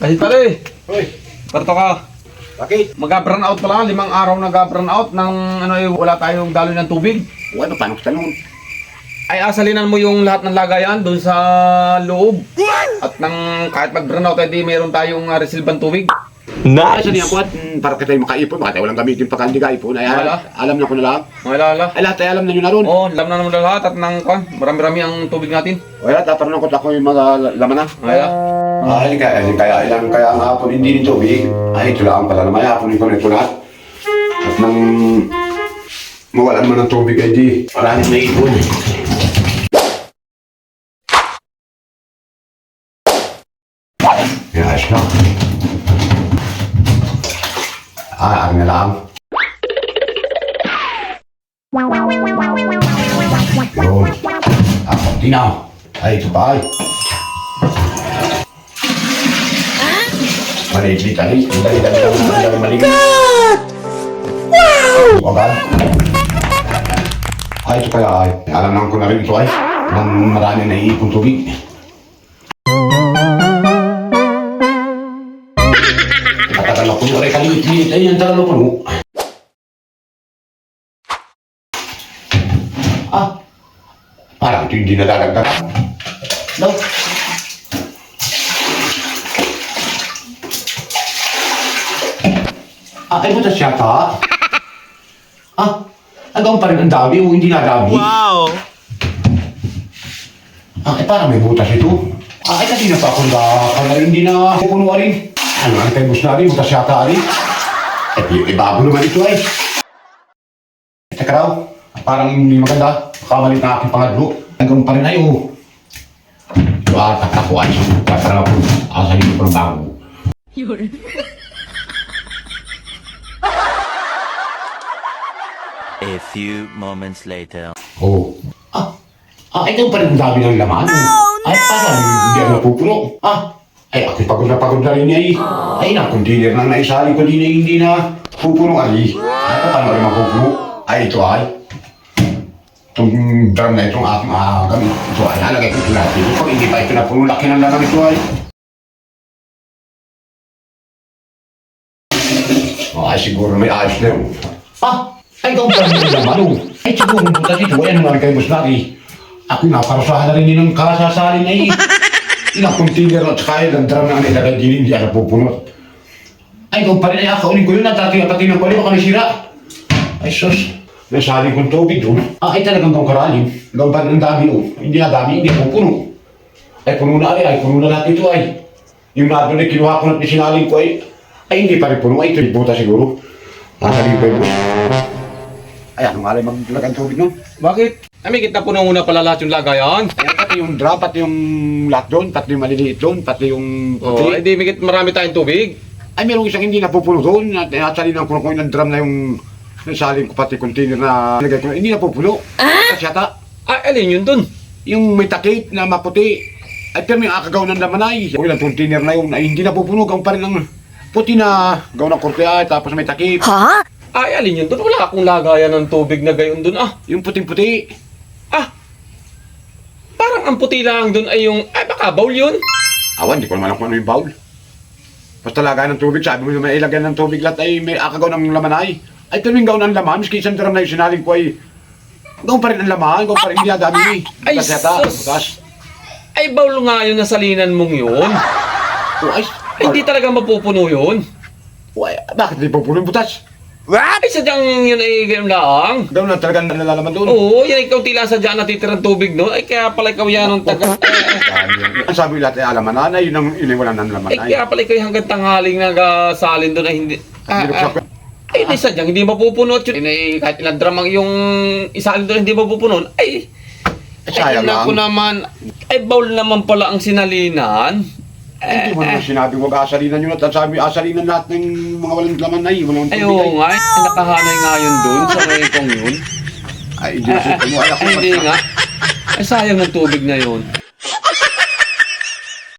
Kasi pare, Hoy, parto ka. bakit? Mag-brown out pala, limang araw nag-brown out ng ano eh, wala tayong daloy ng tubig. O ano, paano ko tanong? Ay asalinan mo yung lahat ng lagayan doon sa loob. At nang kahit mag-brown out, edi meron tayong uh, resilban tubig. Nice! Ay, saan yan po at mm, para kita yung makaipon, baka tayo walang gamitin pa kandi kaipon. Ay, Wala. alam na ko na lang. Mga lala. Ay, lahat ay alam na nyo na ron. Oo, oh, alam na naman lahat at nang kwan, marami-rami ang tubig natin. O yan, tatanong ko ako yung mga la- laman na. Kaya, Ay, kaya, ay, kaya ilang kaya ang hapon hindi nito tubig. Ay, lang pala naman, hapon ko nito lahat. At nang mawalan mo ng tubig ay di, maraming na ipon. Yan, ayos na. Ah, na lang. Yun. Konti na. Ay, ito pa ay. Maliit ka rin. Ang dali-dali lang. Ang dali maligit. Wow! Agad. Ay, ito kaya ay. Alam naman ko na rin ito ay. Nang marami na iipon tubig. Katagal na puno. Ay, kaliit-liit. Ay, ang tagal na puno. Ah. Parang ito hindi nadadagdagan. No. Ah, ay butas yata. Ah, hanggang pa rin ang dami o hindi na dami. Wow! Ah, ay parang may butas ito. Ah, ay kasi na pa na kaya hindi na pupuno rin. Ano ang tayo na rin, butas yata rin. Ay, i- ibago naman ito ay. Teka raw, parang hindi maganda. Kamalit na aking pangadlo. Hanggang pa rin ay oh. Diba, tatakuan siya. Para po, asa dito pa ng bago. A few moments later. Oo. Ah, ah, ikaw pa rin dami ng laman. ay, parang hindi ako napupuno. Ah, ay, ako pagod na pagod na rin niya eh. Ay, na, container na naisali ko din eh, hindi na pupuno ay. Ay, paano rin mapupuno? Ay, ito ay. Itong drum na itong aking ah, gamit. Ito ay, halagay ko ito natin. Ito, hindi pa ito napuno. Laki ng laman ito ay. Oh, ay, siguro may ayos na yun. Ah, ay, ikaw pa rin ang laman oh. Ay, siguro butas ito. Ay, ano nga kayo mas lagi. Ako nga, parusahan na rin yun ng kasasalin ay. Ilang container at saka ilang drum na nilagay din, hindi ako pupunot. Ay, ikaw pa rin ay akaunin ko yun at dati pati ng pali, baka nasira. Ay, sus. Nasaling kong tubig doon. Ah, ay talagang kong karalim. Ikaw pa rin ang dami oh. Hindi na dami, hindi pupuno. Ay, puno na ay, ay, puno na lahat ito ay. Yung na doon ay kinuha ko na sinaling ko ay, ay hindi pa rin puno. Ay, ito buta siguro. Nasaling ko yun. Ay, ano nga rin maglagang tubig nun? bakit? Ay, may kita po na muna pala lahat yung lagayan. Ayan, pati yung drum, pati yung lahat doon, pati yung maliliit doon, pati yung puti. oh, edi may kit- marami tayong tubig. Ay, merong isang hindi napupuno doon. At nasalinan ko na ko yung drum na yung nasalin ko pati container na nilagay ko. Hindi napupuno. Kasi yata, Ay, alin yun dun? yung may takip na maputi. Ay, pero may akagaw ng laman ay. Yung ilang container na yun ay hindi napupuno. Gawin pa rin ng puti na gawin ng kurte ay tapos may takip. Ay, alin yun dun? Wala akong lagayan ng tubig na gayon dun ah. Yung puting-puti. Ah! Parang ang puti lang dun ay yung... Ay, baka bowl yun? Awan, hindi ko naman alam kung ano yung bowl. Basta lagay ng tubig, sabi mo yung may ilagay ng tubig lahat ay may akagaw ng laman ay. Ay, yung gawin ng laman, miski isang drum na yung sinaling ko ay gawin pa rin ang laman, gawin pa rin hindi dami. Ay, Bukas yata, sus. Ay, bowl nga yun na salinan mong yun. Ay, Ay, hindi talaga mapupuno yun. ay, bakit di po puno yung butas? Ay, sadyang yun ay ganyan lang. Gawin lang talagang nalalaman doon. Oo, yan ikaw tila sadya natitirang tubig no. Ay, kaya pala ikaw yan ang taga... Ang sabi lahat ay alaman na, yun ang yun ang wala ng laman Ay, ay. kaya pala ikaw hanggang tanghaling nagasalin doon ay hindi... Ah, Hindi ah, ko- ay, hindi sadyang hindi mapupuno at yun. Ay, kahit ilang dramang yung isalin doon hindi mapupuno. Ay, Ay, sayang ay, lang. naman. Ay, bowl naman pala ang sinalinan. Hindi mo Eh, naman sinabi huwag asalinan yun at sabi asalinan lahat ng mga walang laman ay, walang Ay, tubig oo nga. Ay, nakahanay nga yun doon sa ngayon kong yun. Ay, hindi na mo ay ako. Ay, hindi nga. Ay, sayang ng tubig na yun.